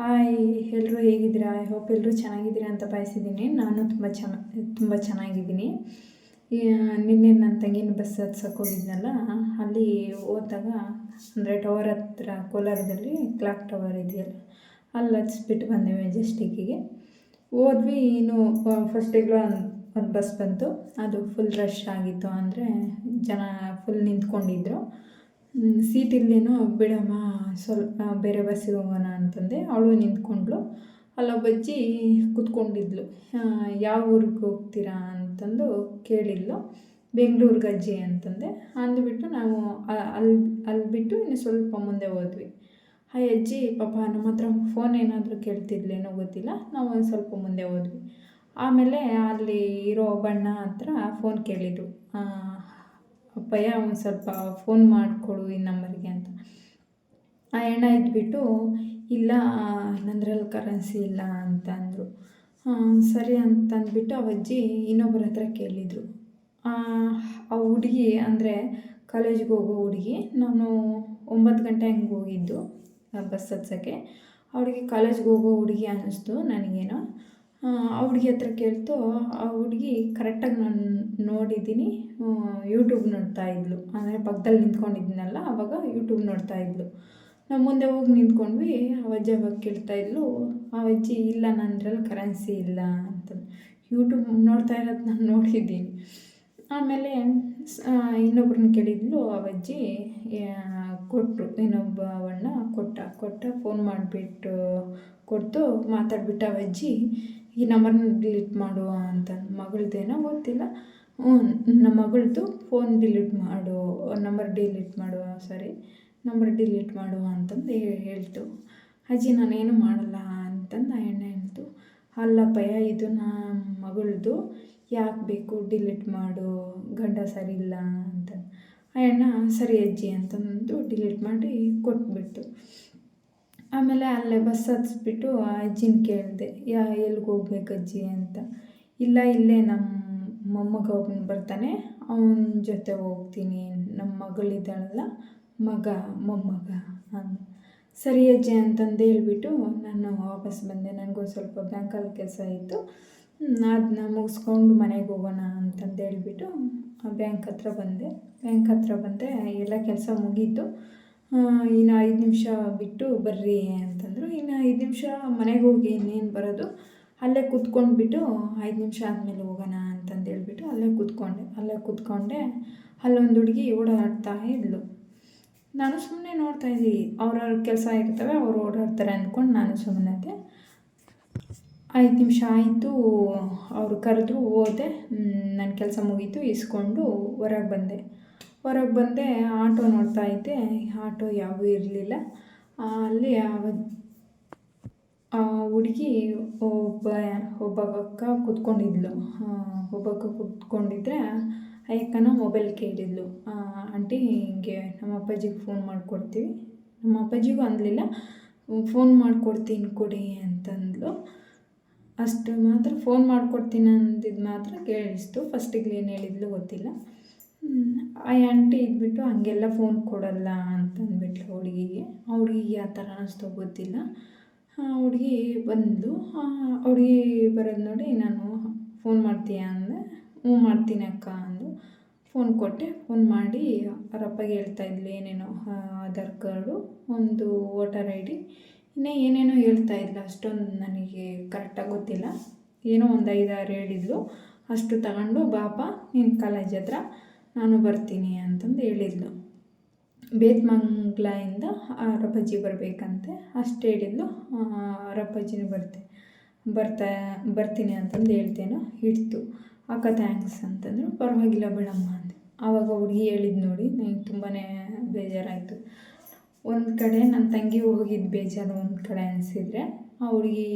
Hi ಎಲ್ಲರೂ ಹೇಗಿದ್ದೀರಾ? I hope ಎಲ್ಲರೂ ಚೆನ್ನಾಗಿದ್ದೀರಾ ಅಂತ ಬಯಸಿದ್ದೀನಿ ನಾನು ತುಂಬ ಚೆನ್ನ, ತುಂಬ ಚೆನ್ನಾಗಿದ್ದೀನಿ. ನಿನ್ನೆ ನನ್ನ ತಂಗಿನ ಬಸ್ ಹತ್ಸಕ್ಕೆ ಹೋಗಿದ್ನಲ್ಲ, ಅಲ್ಲಿ ಹೋದಾಗ ಅಂದರೆ ಟವರ್ ಹತ್ರ, ಕೋಲಾರದಲ್ಲಿ ಕ್ಲಾಕ್ ಟವರ್ ಇದೆಯಲ್ಲ, ಅಲ್ಲಿ ಹತ್ಸ್ಬಿಟ್ಟು ಬಂದೆ ಮೆಜೆಸ್ಟಿಕ್ಕಿಗೆ ಹೋದ್ವಿ, ಇನ್ನು ಫಸ್ಟಿಗೆ ಒಂದು ಬಸ್ ಬಂತು. ಅದು ಫುಲ್ ರಶ್ ಆಗಿತ್ತು ಅಂದರೆ ಜನ ಫುಲ್ ನಿಂತ್ಕೊಂಡಿದ್ರು. ಸೀಟ್ ಇಲ್ಲೇನೋ ಬಿಡಮ್ಮ, ಸ್ವಲ್ಪ ಬೇರೆ ಬಸ್ಸಿಗೆ ಹೋಗೋಣ ಅಂತಂದೆ. ಅವಳು ನಿಂತ್ಕೊಂಡ್ಳು. ಅಲ್ಲೊಬ್ಬ ಬಜ್ಜಿ ಕೂತ್ಕೊಂಡಿದ್ಲು ಯಾವ ಊರಿಗೆ ಹೋಗ್ತೀರಾ ಅಂತಂದು ಕೇಳಿದ್ಲು. ಬೆಂಗಳೂರಿಗೆ ಅಜ್ಜಿ ಅಂತಂದೆ. ಅಂದ್ಬಿಟ್ಟು ನಾವು ಅಲ್ಲಿ ಅಲ್ಲಿ ಬಿಟ್ಟು ಇನ್ನು ಸ್ವಲ್ಪ ಮುಂದೆ ಹೋದ್ವಿ. ಆ ಅಜ್ಜಿ, ಪಾಪ ನಮ್ಮ ಹತ್ರ ಫೋನ್ ಏನಾದರೂ ಕೇಳ್ತಿದ್ಲೇನೋ ಗೊತ್ತಿಲ್ಲ. ನಾವು ಒಂದು ಸ್ವಲ್ಪ ಮುಂದೆ ಹೋದ್ವಿ. ಆಮೇಲೆ ಅಲ್ಲಿ ಇರೋ ಬಣ್ಣ ಹತ್ರ ಫೋನ್ ಕೇಳಿದ್ರು. ಅಪ್ಪಯ್ಯ ಒಂದು ಸ್ವಲ್ಪ ಫೋನ್ ಮಾಡಿಕೊಡು ಈ ನಂಬರ್ಗೆ ಅಂತ. ಆ ಎಣ್ಣ ಇದ್ಬಿಟ್ಟು, ಇಲ್ಲ ನಂದ್ರಲ್ಲಿ ಕರೆನ್ಸಿ ಇಲ್ಲ ಅಂತ ಅಂದರು. ಸರಿ ಅಂತ ಅಂದ್ಬಿಟ್ಟು ಆ ಅಜ್ಜಿ ಇನ್ನೊಬ್ಬರ ಹತ್ರ ಕೇಳಿದರು. ಆ ಹುಡುಗಿ ಅಂದರೆ ಕಾಲೇಜಿಗೆ ಹೋಗೋ ಹುಡುಗಿ, ನಾನು ಒಂಬತ್ತು ಗಂಟೆ ಹಂಗೆ ಹೋಗಿದ್ದು ಬಸ್ ಹತ್ಸೋಕ್ಕೆ. ಅವಳಿಗೆ ಕಾಲೇಜ್ಗೆ ಹೋಗೋ ಹುಡುಗಿ ಅನ್ನಿಸ್ತು ನನಗೇನೋ. ಆ ಹುಡುಗಿ ಹತ್ರ ಕೇಳ್ತು, ಆ ಹುಡುಗಿ ಕರೆಕ್ಟಾಗಿ ನಾನು ನೋಡಿದ್ದೀನಿ. ಯೂಟ್ಯೂಬ್ ನೋಡ್ತಾ ಇದ್ಲು. ಅಂದರೆ ಪಕ್ಕದಲ್ಲಿ ನಿಂತ್ಕೊಂಡಿದ್ನಲ್ಲ ಆವಾಗ ಯೂಟ್ಯೂಬ್ ನೋಡ್ತಾ ಇದ್ಲು. ನಾವು ಮುಂದೆ ಹೋಗಿ ನಿಂತ್ಕೊಂಡ್ವಿ, ಆ ಅಜ್ಜ ಅವಾಗ ಕೇಳ್ತಾ ಇದ್ಲು, ಆ ಅಜ್ಜಿ, ಇಲ್ಲ ನನ್ನದ್ರಲ್ಲಿ ಕರೆನ್ಸಿ ಇಲ್ಲ ಅಂತ. ಯೂಟ್ಯೂಬ್ ನೋಡ್ತಾ ಇರೋದು ನಾನು ನೋಡಿದ್ದೀನಿ. ಆಮೇಲೆ ಇನ್ನೊಬ್ರನ್ನ ಕೇಳಿದ್ಲು, ಆ ಅಜ್ಜಿ ಕೊಟ್ಟರು ಇನ್ನೊಬ್ಬ ಅವಣ್ಣ ಕೊಟ್ಟ ಕೊಟ್ಟ ಫೋನ್ ಮಾಡಿಬಿಟ್ಟು, ಕೊಡ್ತು, ಮಾತಾಡ್ಬಿಟ್ಟು ಆ ಅಜ್ಜಿ ಈ ನಂಬರ್ನ ಡಿಲೀಟ್ ಮಾಡು ಅಂತ ಮಗಳದ್ದೇನೋ ಗೊತ್ತಿಲ್ಲ. ಹ್ಞೂ, ನಮ್ಮ ಮಗಳದ್ದು ಫೋನ್ ಡಿಲೀಟ್ ಮಾಡು ನಂಬರ್ ಡಿಲೀಟ್ ಮಾಡು ಸಾರಿ ನಂಬರ್ ಡಿಲೀಟ್ ಮಾಡು ಅಂತಂದು ಹೇಳ್ತು. ಅಜ್ಜಿ, ನಾನೇನು ಮಾಡಲ್ಲ ಅಂತಂದು ಆ ಎಣ್ಣೆ ಹೇಳ್ತು. ಅಲ್ಲಪ್ಪಯ್ಯ, ಇದು ನಮ್ಮ ಮಗಳದು ಯಾಕೆ ಬೇಕು ಡಿಲೀಟ್ ಮಾಡು, ಗಂಡ ಸರಿ ಇಲ್ಲ ಅಂತ ಆ ಎಣ್ಣ ಸರಿ ಅಜ್ಜಿ ಅಂತಂದು ಡಿಲೀಟ್ ಮಾಡಿ ಕೊಟ್ಬಿಟ್ಟು ಆಮೇಲೆ ಅಲ್ಲೇ ಬಸ್ ಹತ್ಸ್ಬಿಟ್ಟು ಆ ಅಜ್ಜಿನ ಕೇಳಿದೆ, ಯಾ ಎಲ್ಲಿಗೆ ಹೋಗ್ಬೇಕು ಅಜ್ಜಿ ಅಂತ. ಇಲ್ಲ, ಇಲ್ಲೇ ನಮ್ಮ ಮೊಮ್ಮಗ ಒಬ್ಬನು ಬರ್ತಾನೆ, ಅವನ ಜೊತೆ ಹೋಗ್ತೀನಿ ನಮ್ಮ ಮಗಳಿದ್ದಾಳಲ್ಲ ಮಗ, ಮೊಮ್ಮಗ ಅಂದ. ಸರಿ ಅಜ್ಜಿ ಅಂತಂದು ಹೇಳ್ಬಿಟ್ಟು ನಾನು ವಾಪಸ್ ಬಂದೆ ನನಗೊಂದು ಸ್ವಲ್ಪ ಬ್ಯಾಂಕಲ್ಲಿ ಕೆಲಸ ಇತ್ತು ಅದನ್ನ ಮುಗಿಸ್ಕೊಂಡು ಮನೆಗೆ ಹೋಗೋಣ ಅಂತಂದು ಹೇಳ್ಬಿಟ್ಟು ಬ್ಯಾಂಕ್ ಹತ್ರ ಬಂದೆ. ಬ್ಯಾಂಕ್ ಹತ್ರ ಬಂದೆ ಎಲ್ಲ ಕೆಲಸ ಮುಗೀತು. ಇನ್ನು ಐದು ನಿಮಿಷ ಬಿಟ್ಟು ಬರ್ರಿ ಅಂತಂದರು. ಇನ್ನು ಐದು ನಿಮಿಷ ಮನೆಗೆ ಹೋಗಿ ಇನ್ನೇನು ಬರೋದು, ಅಲ್ಲೇ ಕೂತ್ಕೊಂಡ್ಬಿಟ್ಟು ಐದು ನಿಮಿಷ ಆದಮೇಲೆ ಹೋಗೋಣ ಅಂತಂದೇಳ್ಬಿಟ್ಟು ಅಲ್ಲೇ ಕೂತ್ಕೊಂಡೆ. ಅಲ್ಲೇ ಕೂತ್ಕೊಂಡೆ, ಅಲ್ಲೊಂದು ಹುಡುಗಿ ಓಡಾಡ್ತಾ ಇದ್ಲು. ನಾನು ಸುಮ್ಮನೆ ನೋಡ್ತಾ ಇದ್ದೀನಿ ಅವ್ರವ್ರ ಕೆಲಸ ಇರ್ತವೆ, ಅವ್ರು ಓಡಾಡ್ತಾರೆ ಅಂದ್ಕೊಂಡು ನಾನು ಸುಮ್ಮನೆ ಐದು ನಿಮಿಷ ಆಯಿತು, ಅವರು ಕರೆದ್ರು, ಹೋದೆ. ನನ್ನ ಕೆಲಸ ಮುಗೀತು, ಇಸ್ಕೊಂಡು ಹೊರಗೆ ಬಂದೆ. ಹೊರಗೆ ಬಂದೆ ಆಟೋ ನೋಡ್ತಾ ಇದ್ದೆ. ಆಟೋ ಯಾವೂ ಇರಲಿಲ್ಲ. ಅಲ್ಲಿ ಆ ಹುಡುಗಿ ಒಬ್ಬ ಒಬ್ಬ ಅಕ್ಕ ಕೂತ್ಕೊಂಡಿದ್ಲು. ಒಬ್ಬ ಅಕ್ಕ ಕೂತ್ಕೊಂಡಿದ್ರೆ ಮೊಬೈಲ್ ಕೇಳಿದ್ಲು. ಆಂಟಿ, ಹಿಂಗೆ ನಮ್ಮ ಅಪ್ಪಾಜಿಗೆ ಫೋನ್ ಮಾಡಿಕೊಡ್ತೀವಿ. ನಮ್ಮ ಅಪ್ಪಾಜಿಗೂ ಅಂದಲಿಲ್ಲ. ಫೋನ್ ಮಾಡಿಕೊಡ್ತೀನಿ ಕೊಡಿ ಅಂತಂದ್ಲು. ಅಷ್ಟು ಮಾತ್ರ ಫೋನ್ ಮಾಡಿಕೊಡ್ತೀನಿ ಅಂದಿದ್ದು ಮಾತ್ರ ಕೇಳಿಸ್ತು. ಫಸ್ಟಿಗೆ ಏನು ಹೇಳಿದ್ಲು ಗೊತ್ತಿಲ್ಲ. ಆ ಆಂಟಿ ಇದ್ಬಿಟ್ಟು ಹಂಗೆಲ್ಲ ಫೋನ್ ಕೊಡಲ್ಲ ಅಂತಂದ್ಬಿಟ್ಲು ಹುಡುಗಿಗೆ. ಆ ಹುಡುಗಿಗೆ ಆ ಥರ ಅನ್ನಿಸ್ತೋ ಗೊತ್ತಿಲ್ಲ ಹುಡುಗಿ ಬಂದು ಹುಡುಗಿ ಬರೋದು ನೋಡಿ ನಾನು ಫೋನ್ ಮಾಡ್ತೀಯಾ ಅಂದೆ. ಹ್ಞೂ ಮಾಡ್ತೀನಿ ಅಕ್ಕ ಅಂದು ಫೋನ್ ಕೊಟ್ಟೆ. ಫೋನ್ ಮಾಡಿ ಅವ್ರ ಅಪ್ಪಗೆ ಹೇಳ್ತಾ ಇದ್ಲು, ಏನೇನೋ ಆಧಾರ್ ಕಾರ್ಡು, ಒಂದು ವೋಟರ್ ಐ ಡಿ. ಇನ್ನೇ ಏನೇನೋ ಹೇಳ್ತಾ ಇದ್ಲು. ಅಷ್ಟೊಂದು ನನಗೆ ಕರೆಕ್ಟಾಗಿ ಗೊತ್ತಿಲ್ಲ. ಏನೋ ಒಂದು ಐದಾರು ಹೇಳಿದ್ಲು. ಅಷ್ಟು ತಗೊಂಡು, ಬಾಪ ನಿನ್ನ ಕಾಲೇಜ್ ಹತ್ರ ನಾನು ಬರ್ತೀನಿ ಅಂತಂದು ಹೇಳಿದ್ಲು. ಬೇತ್ಮಂಗ್ಲಿಂದ ರಪ್ಪಜ್ಜಿ ಬರಬೇಕಂತೆ, ಅಷ್ಟು ಹೇಳಿದ್ಲು. ರಪ್ಪಜ್ಜಿನೂ ಬರ್ತೆ, ಬರ್ತಾ, ಬರ್ತೀನಿ ಅಂತಂದು ಹೇಳ್ತೇನೋ, ಇಡ್ತು. ಅಕ್ಕ ಥ್ಯಾಂಕ್ಸ್ ಅಂತಂದರು. ಪರವಾಗಿಲ್ಲ ಬಿಡಮ್ಮ ಅಂದೆ. ಆವಾಗ ಹುಡುಗಿ ಹೇಳಿದ್ದು ನೋಡಿ ನನಗೆ ತುಂಬಾ ಬೇಜಾರಾಯಿತು. ಒಂದು ಕಡೆ ನನ್ನ ತಂಗಿ ಹೋಗಿದ್ದು ಬೇಜಾರು ಒಂದು ಕಡೆ ಅನಿಸಿದ್ರೆ, ಆ ಹುಡುಗಿ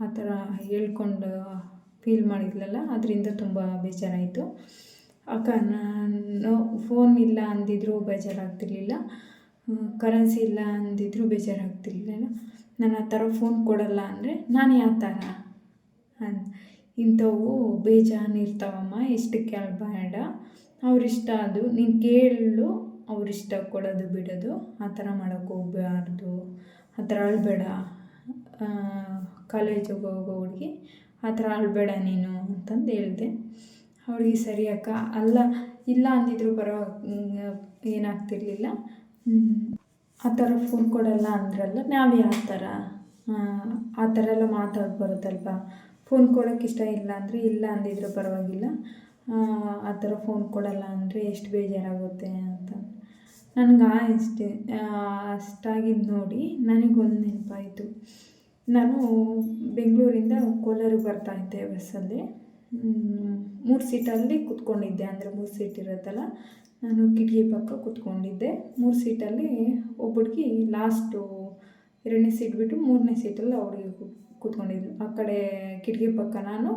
ಆ ಥರ ಹೇಳ್ಕೊಂಡು ಫೀಲ್ ಮಾಡಿದ್ಲಲ್ಲ, ಅದರಿಂದ ತುಂಬ ಬೇಜಾರಾಯಿತು. ಅಕ್ಕ, ನಾನು ಫೋನ್ ಇಲ್ಲ ಅಂದಿದ್ದರೂ ಬೇಜಾರಾಗ್ತಿರ್ಲಿಲ್ಲ. ಕರೆನ್ಸಿ ಇಲ್ಲ ಅಂದಿದ್ದರೂ ಬೇಜಾರಾಗ್ತಿರ್ಲಿಲ್ಲ. ನಾನು ಆ ಥರ ಫೋನ್ ಕೊಡಲ್ಲ ಅಂದರೆ ನಾನು ಯಾವ ಥರ? ಅನ್, ಇಂಥವು ಬೇಜಾನ್ ಇರ್ತಾವಮ್ಮ ಎಷ್ಟು ಕೇಳಬೇಡ ಅವ್ರಿಷ್ಟ ಅದು. ನೀನು ಕೇಳು ಅವರಿಷ್ಟ ಕೊಡೋದು ಬಿಡೋದು. ಆ ಥರ ಮಾಡೋಕ್ಕೆ ಹೋಗಬಾರ್ದು. ಆ ಥರ ಅಳಬೇಡ. ಕಾಲೇಜಿಗೆ ಹೋಗೋ ಹುಡುಗಿ ಆ ಥರ ಅಳಬೇಡ ನೀನು ಅಂತಂದು ಹೇಳಿದೆ. ಅವಳಿಗೆ ಸರಿ ಅಕ್ಕ. ಅಲ್ಲ, ಇಲ್ಲ ಅಂದಿದ್ರು ಪರವಾ ಏನಾಗ್ತಿರ್ಲಿಲ್ಲ. ಆ ಥರ ಫೋನ್ ಕೊಡಲ್ಲ ಅಂದ್ರಲ್ಲ, ನಾವು ಯಾವ ಥರ? ಆ ಥರ ಎಲ್ಲ ಮಾತಾಡ್ಬಾರ್ದಲ್ವ ಫೋನ್ ಕೊಡೋಕೆ ಇಷ್ಟ ಇಲ್ಲ ಅಂದರೆ ಇಲ್ಲ ಅಂದಿದ್ರು ಪರವಾಗಿಲ್ಲ. ಆ ಥರ ಫೋನ್ ಕೊಡಲ್ಲ ಅಂದರೆ ಎಷ್ಟು ಬೇಜಾರಾಗುತ್ತೆ ಅಂತ. ನನಗೆ ಆ ಇಷ್ಟ ಅಷ್ಟಾಗಿದ್ದು ನೋಡಿ ನನಗೊಂದು ನೆನಪಾಯಿತು. ನಾನು ಬೆಂಗಳೂರಿಂದ ಕೋಲಾರಿಗೆ ಬರ್ತಾಯಿದ್ದೆ ಬಸ್ಸಲ್ಲಿ. ಮೂರು ಸೀಟಲ್ಲಿ ಕೂತ್ಕೊಂಡಿದ್ದೆ, ಅಂದರೆ ಮೂರು ಸೀಟ್ ಇರುತ್ತಲ್ಲ, ನಾನು ಕಿಟಕಿ ಪಕ್ಕ ಕೂತ್ಕೊಂಡಿದ್ದೆ. ಮೂರು ಸೀಟಲ್ಲಿ ಒಬ್ಬ ಹುಡುಗಿ ಲಾಸ್ಟು ಎರಡನೇ ಸೀಟ್ ಬಿಟ್ಟು ಮೂರನೇ ಸೀಟಲ್ಲಿ ಅವ್ರಿಗೆ ಕೂತ್ಕೊಂಡಿದ್ಲು. ಆ ಕಡೆ ಕಿಟಕಿ ಪಕ್ಕ ನಾನು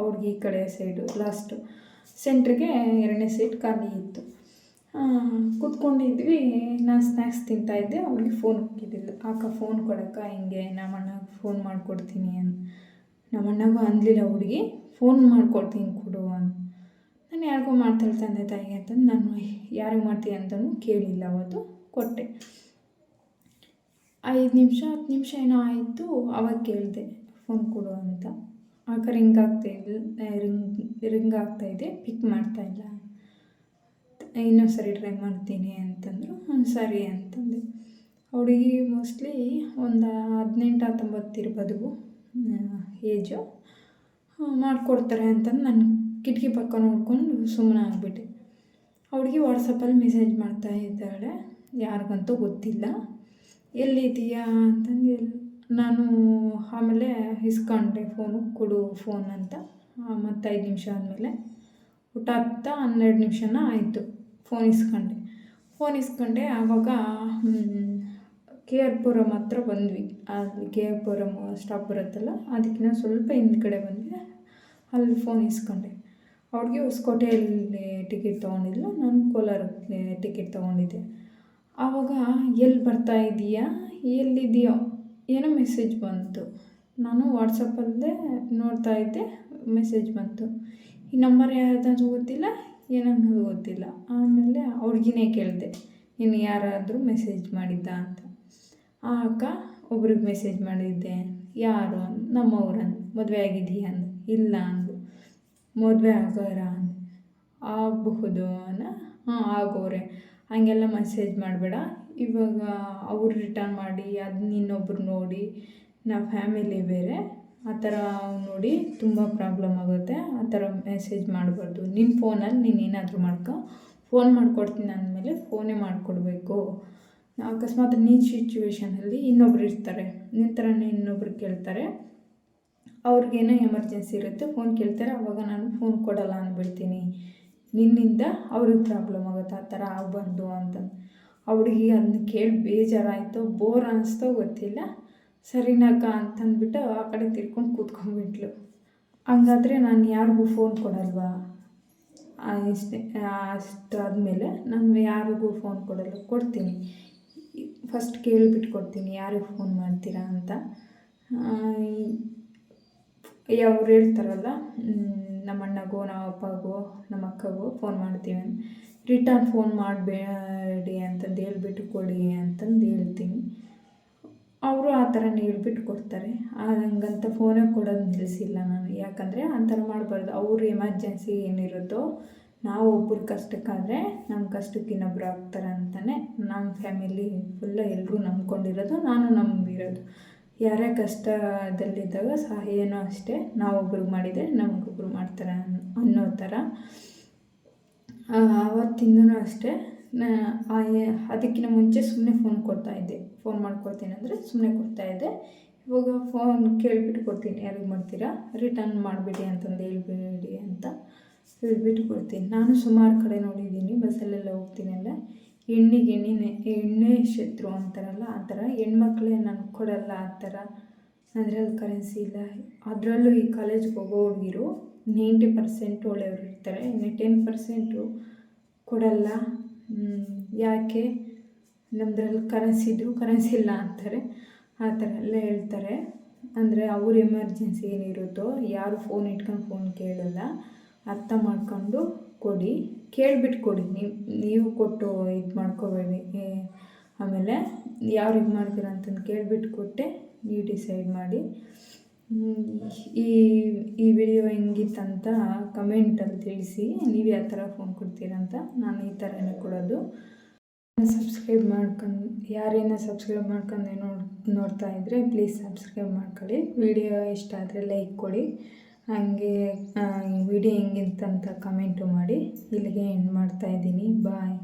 ಅವ್ರಿಗೆ ಈ ಕಡೆ ಸೈಡು ಲಾಸ್ಟು ಸೆಂಟ್ರಿಗೆ ಎರಡನೇ ಸೀಟ್ ಖಾಲಿ ಇತ್ತು. ಕೂತ್ಕೊಂಡಿದ್ವಿ. ನಾನು ಸ್ನ್ಯಾಕ್ಸ್ ತಿಂತಾಯಿದ್ದೆ ಅವ್ರಿಗೆ ಫೋನ್ ಹೋಗಿದ್ದಿಲ್ಲ ಅಕ್ಕ ಫೋನ್ ಕೊಡಕ್ಕ ಹಿಂಗೆ ನಮ್ಮಣ್ಣಗೆ ಫೋನ್ ಮಾಡಿಕೊಡ್ತೀನಿ ಅಂತ. ನಮ್ಮಣ್ಣಗೂ ಅಂದಲಿಲ್ಲ ಹುಡುಗಿ. ಫೋನ್ ಮಾಡಿಕೊಡ್ತೀನಿ ಕೊಡು ಅಂತ. ನಾನು ಯಾರಿಗೋ ಮಾಡ್ತಾಳೆ ತಂದೆ ತಾಯಿಗೆ ಅಂತಂದು ನಾನು ಯಾರಿಗೆ ಮಾಡ್ತೀಯ ಅಂತಲೂ ಕೇಳಿಲ್ಲ ಅವತ್ತು, ಕೊಟ್ಟೆ. ಐದು ನಿಮಿಷ, ಹತ್ತು ನಿಮಿಷ ಏನೋ ಆಯಿತು, ಅವಾಗ ಕೇಳಿದೆ, ಫೋನ್ ಕೊಡು ಅಂತ. ಆಗ ರಿಂಗ್ ಆಗ್ತಾಯಿದ್ದು ರಿಂಗ್ ರಿಂಗ್ ಇದೆ, ಪಿಕ್ ಮಾಡ್ತಾಯಿಲ್ಲ ಇನ್ನೊಂದು ಸರಿ ಟ್ರೈ ಮಾಡ್ತೀನಿ ಅಂತಂದರು ಹ್ಞೂ ಸರಿ ಅಂತಂದೆ. ಹುಡುಗಿ ಮೋಸ್ಟ್ಲಿ ಒಂದು ಹದಿನೆಂಟು ಹತ್ತೊಂಬತ್ತು ಇರ್ಬೋದು ಏಜು. ಮಾಡಿಕೊಡ್ತಾರೆ ಅಂತಂದು ನಾನು ಕಿಟಕಿ ಪಕ್ಕ ನೋಡಿಕೊಂಡು ಸುಮ್ಮನೆ ಆಗಿಬಿಟ್ಟೆ. ಹುಡುಗಿ ವಾಟ್ಸಪ್ಪಲ್ಲಿ ಮೆಸೇಜ್ ಮಾಡ್ತಾ ಇದ್ದಾಳೆ. ಯಾರಿಗಂತೂ ಗೊತ್ತಿಲ್ಲ. ಎಲ್ಲಿದ್ದೀಯಾ ಅಂತಂದು ಎಲ್ಲಿ ನಾನು ಆಮೇಲೆ ಇಸ್ಕೊಂಡೆ ಫೋನು ಕೊಡು ಫೋನ್ ಅಂತ. ಮತ್ತು ಐದು ನಿಮಿಷ ಆದಮೇಲೆ. ಊಟ ಹತ್ತಾ ಹನ್ನೆರಡು ನಿಮಿಷನ ಆಯಿತು ಫೋನ್ ಇಸ್ಕೊಂಡೆ. ಫೋನ್ ಇಸ್ಕೊಂಡೆ ಆವಾಗ ಕೆ ಆರ್ ಪುರಂ ಹತ್ರ ಬಂದ್ವಿ. ಅಲ್ಲಿ ಕೆ ಆರ್ ಪುರಂ ಸ್ಟಾಪ್ ಬರುತ್ತಲ್ಲ ಅದಕ್ಕಿಂತ ಸ್ವಲ್ಪ ಹಿಂದ್ಗಡೆ ಬಂದರೆ ಅಲ್ಲಿ ಫೋನ್ ಇಸ್ಕೊಂಡೆ. ಅವ್ರಿಗೆ ಹೊಸ್ಕೋಟೆಯಲ್ಲಿ ಟಿಕೆಟ್ ತೊಗೊಂಡಿದ್ಲು, ನಾನು ಕೋಲಾರ ಟಿಕೆಟ್ ತೊಗೊಂಡಿದ್ದೆ. ಆವಾಗ ಎಲ್ಲಿ ಬರ್ತಾ ಇದೀಯಾ? ಎಲ್ಲಿದೆಯೋ? ಏನೋ ಮೆಸೇಜ್ ಬಂತು. ನಾನು ವಾಟ್ಸಪ್ಪಲ್ಲೇ ನೋಡ್ತಾ ಇದ್ದೆ ಮೆಸೇಜ್ ಬಂತು. ಈ ನಂಬರ್ ಯಾರ್ದಂತ ಗೊತ್ತಿಲ್ಲ? ಏನನ್ನೋದು ಗೊತ್ತಿಲ್ಲ. ಆಮೇಲೆ ಅವ್ರಿಗಿನೇ ಕೇಳಿದೆ, ನೀನು ಯಾರಾದರೂ ಮೆಸೇಜ್ ಮಾಡಿದ್ದ ಅಂತ. ಆ ಅಕ್ಕ, ಒಬ್ರಿಗೆ ಮೆಸೇಜ್ ಮಾಡಿದ್ದೆ, ಯಾರು ನಮ್ಮವ್ರಂದು ಮದುವೆ ಆಗಿದೆಯಾ ಅಂದು ಇಲ್ಲ ಅಂದು ಮದುವೆ ಆಗೋರ ಅಂದು ಆಗಬಹುದು ಅನ್ನ ಹಾಂ, ಆಗೋರೆ. ಹಾಗೆಲ್ಲ ಮೆಸೇಜ್ ಮಾಡಬೇಡ. ಇವಾಗ ಅವ್ರು ರಿಟರ್ನ್ ಮಾಡಿ ಅದನ್ನ ಇನ್ನೊಬ್ರು ನೋಡಿ, ನಾವು ಫ್ಯಾಮಿಲಿ ಬೇರೆ. ಆ ಥರ ನೋಡಿ ತುಂಬ ಪ್ರಾಬ್ಲಮ್ ಆಗುತ್ತೆ. ಆ ಥರ ಮೆಸೇಜ್ ಮಾಡಬಾರ್ದು. ನಿನ್ನ ಫೋನಲ್ಲಿ ನೀನು ಏನಾದರೂ ಮಾಡ್ಕೊ. ಫೋನ್ ಮಾಡಿಕೊಡ್ತೀನಿ ಅಂದಮೇಲೆ ಫೋನೇ ಮಾಡಿಕೊಡ್ಬೇಕು. ಅಕಸ್ಮಾತ್ ನೀನು ಸಿಚುವೇಷನಲ್ಲಿ ಇನ್ನೊಬ್ರು ಇರ್ತಾರೆ. ನಿನ್ನ ಥರನೇ ಇನ್ನೊಬ್ರು ಕೇಳ್ತಾರೆ. ಅವ್ರಿಗೇನೋ ಎಮರ್ಜೆನ್ಸಿ ಇರುತ್ತೆ ಫೋನ್ ಕೇಳ್ತಾರೆ. ಅವಾಗ ನಾನು ಫೋನ್ ಕೊಡಲ್ಲ ಅಂದ್ಬಿಡ್ತೀನಿ. ನಿನ್ನಿಂದ ಅವ್ರಿಗೆ ಪ್ರಾಬ್ಲಮ್ ಆಗುತ್ತೆ. ಆ ಥರ ಆಗಬಾರ್ದು ಅಂತ. ಅವ್ರಿಗೆ ಅದನ್ನ ಕೇಳಿ ಬೇಜಾರಾಯಿತು ಬೋರ್ ಅನ್ನಿಸ್ತೋ ಗೊತ್ತಿಲ್ಲ. ಸರಿನಾಕ ಅಂತಂದ್ಬಿಟ್ಟು ಆ ಕಡೆ ತಿರ್ಕೊಂಡು ಕೂತ್ಕೊಂಡ್ಬಿಟ್ಲು. ಹಂಗಾದ್ರೆ ನಾನು ಯಾರಿಗೂ ಫೋನ್ ಕೊಡಲ್ವಾ? ಇಷ್ಟೇ ಅಷ್ಟಾದಮೇಲೆ ನಾನು ಯಾರಿಗೂ ಫೋನ್ ಕೊಡಲ್ಲ. ಕೊಡ್ತೀನಿ. ಫಸ್ಟ್ ಕೇಳಿಬಿಟ್ಟು ಕೊಡ್ತೀನಿ ಯಾರಿಗೆ ಫೋನ್ ಮಾಡ್ತೀರಾ ಅಂತ. ಅವ್ರು ಹೇಳ್ತಾರಲ್ಲ ನಮ್ಮ ಅಣ್ಣಗೋ ನಮ್ಮ ಅಪ್ಪಗೋ ನಮ್ಮ ಅಕ್ಕಗೋ ಫೋನ್ ಮಾಡ್ತೀವಿ ಅಂತ. ರಿಟರ್ನ್ ಫೋನ್ ಮಾಡಬೇಡಿ ಅಂತಂದು ಹೇಳ್ಬಿಟ್ಟು ಕೊಡಿ ಅಂತಂದು ಹೇಳ್ತೀನಿ. ಅವರು ಆ ಥರನೇ ಹೇಳ್ಬಿಟ್ಟು ಕೊಡ್ತಾರೆ ಹಂಗಂತ ಫೋನೇ ಕೊಡೋದು ನಿಲ್ಲಿಸಿಲ್ಲ ನಾನು. ಯಾಕಂದರೆ ಆ ಥರ ಮಾಡಬಾರ್ದು. ಅವ್ರ ಎಮರ್ಜೆನ್ಸಿ ಏನಿರುತ್ತೋ ನಾವು ಒಬ್ಬರು ಕಷ್ಟಕ್ಕಾದರೆ ನಮ್ಮ ಕಷ್ಟಕ್ಕೆ ಇನ್ನೊಬ್ರು ಆಗ್ತಾರೆ ಅಂತಲೇ ನಮ್ಮ ಫ್ಯಾಮಿಲಿ ಫುಲ್ಲ ಎಲ್ಲರೂ ನಂಬ್ಕೊಂಡಿರೋದು, ನಾನು ನಂಬಿರೋದು. ಯಾರೇ ಕಷ್ಟದಲ್ಲಿದ್ದಾಗ ಸಹಾಯನೂ ಅಷ್ಟೇ ನಾವೊಬ್ರಿಗೆ ಮಾಡಿದರೆ ನಮಗೊಬ್ರು ಮಾಡ್ತಾರೆ ಅನ್ನೋ ಥರ ಆವತ್ತಿಂದನೂ ಅಷ್ಟೇ ಅದಕ್ಕಿಂತ ಮುಂಚೆ ಸುಮ್ಮನೆ ಫೋನ್ ಕೊಡ್ತಾಯಿದ್ದೆ ಫೋನ್ ಮಾಡ್ಕೊಡ್ತೀನಿ ಅಂದರೆ ಸುಮ್ಮನೆ ಕೊಡ್ತಾಯಿದ್ದೆ ಇವಾಗ ಫೋನ್ ಕೇಳಿಬಿಟ್ಟು ಕೊಡ್ತೀನಿ, ಯಾರಿಗೆ ಮಾಡ್ತೀರಾ? ರಿಟರ್ನ್ ಮಾಡಿಬಿಡಿ ಅಂತಂದು ಹೇಳ್ಬಿಡಿ ಅಂತ. ಹೇಳ್ಬಿಟ್ಟು ಕೊಡ್ತೀನಿ ನಾನು ಸುಮಾರು ಕಡೆ ನೋಡಿದ್ದೀನಿ, ಬಸ್ಸಲ್ಲೆಲ್ಲ ಹೋಗ್ತೀನಲ್ಲ ಹೆಣ್ಣಿಗೆ ಹೆಣ್ಣಿನೇ ಹೆಣ್ಣೇ ಶತ್ರು ಅಂತಾರಲ್ಲ, ಆ ಥರ. ಹೆಣ್ಮಕ್ಳೇ ನಾನು ಕೊಡಲ್ಲ ಆ ಥರ. ಅದ್ರಲ್ಲಿ ಕರೆನ್ಸಿ ಇಲ್ಲ. ಅದರಲ್ಲೂ ಈ ಕಾಲೇಜ್ಗೆ ಹೋಗೋ ಹುಡುಗಿರು ನೈಂಟಿ ಪರ್ಸೆಂಟ್ ಒಳ್ಳೆಯವರು ಇರ್ತಾರೆ. ಇನ್ನು ಟೆನ್ ಪರ್ಸೆಂಟು ಕೊಡಲ್ಲ. ಯಾಕೆ? ನಮ್ಮದ್ರಲ್ಲಿ ಕರೆನ್ಸಿ ಇದ್ದರೂ ಕರೆನ್ಸಿ ಇಲ್ಲ ಅಂತಾರೆ. ಆ ಥರ ಎಲ್ಲ ಹೇಳ್ತಾರೆ. ಅಂದರೆ ಅವ್ರ ಎಮರ್ಜೆನ್ಸಿ ಏನಿರುತ್ತೋ, ಯಾರು ಫೋನ್ ಇಟ್ಕೊಂಡು ಫೋನ್ ಕೇಳಲ್ಲ. ಅರ್ಥ ಮಾಡ್ಕೊಂಡು ಕೊಡಿ. ಕೇಳಿಬಿಟ್ಟು ಕೊಡಿ. ನೀವು ನೀವು ಕೊಟ್ಟು ಇದು ಮಾಡ್ಕೋಬೇಡಿ. ಆಮೇಲೆ ಯಾರು ಇದು ಮಾಡ್ತೀರ ಅಂತಂದು ಕೇಳ್ಬಿಟ್ಟು ಕೊಟ್ಟೆ. ನೀವು ಡಿಸೈಡ್ ಮಾಡಿ. ಈ ಈ ವಿಡಿಯೋ ಹೆಂಗಿತ್ತಂತ ಕಮೆಂಟಲ್ಲಿ ತಿಳಿಸಿ. ನೀವು ಯಾವ ಥರ ಫೋನ್ ಕೊಡ್ತೀರಂತ ನಾನು ಈ ಥರನೇ ಕೊಡೋದು. ಸಬ್ಸ್ಕ್ರೈಬ್ ಮಾಡ್ಕೊಂಡು ಯಾರೇನ ಸಬ್ಸ್ಕ್ರೈಬ್ ಮಾಡ್ಕೊಂಡು ನೋಡ್, ನೋಡ್ತಾ ಇದ್ದರೆ ಪ್ಲೀಸ್ ಸಬ್ಸ್ಕ್ರೈಬ್ ಮಾಡ್ಕೊಳ್ಳಿ. ವಿಡಿಯೋ ಇಷ್ಟ ಆದರೆ ಲೈಕ್ ಕೊಡಿ. ಹಾಗೆ ವಿಡಿಯೋ ಹೆಂಗಿತ್ತಂತ ಕಮೆಂಟು ಮಾಡಿ ಇಲ್ಲಿಗೆ ಎಂಡ್ ಮಾಡ್ತಾಯಿದ್ದೀನಿ ಬಾಯ್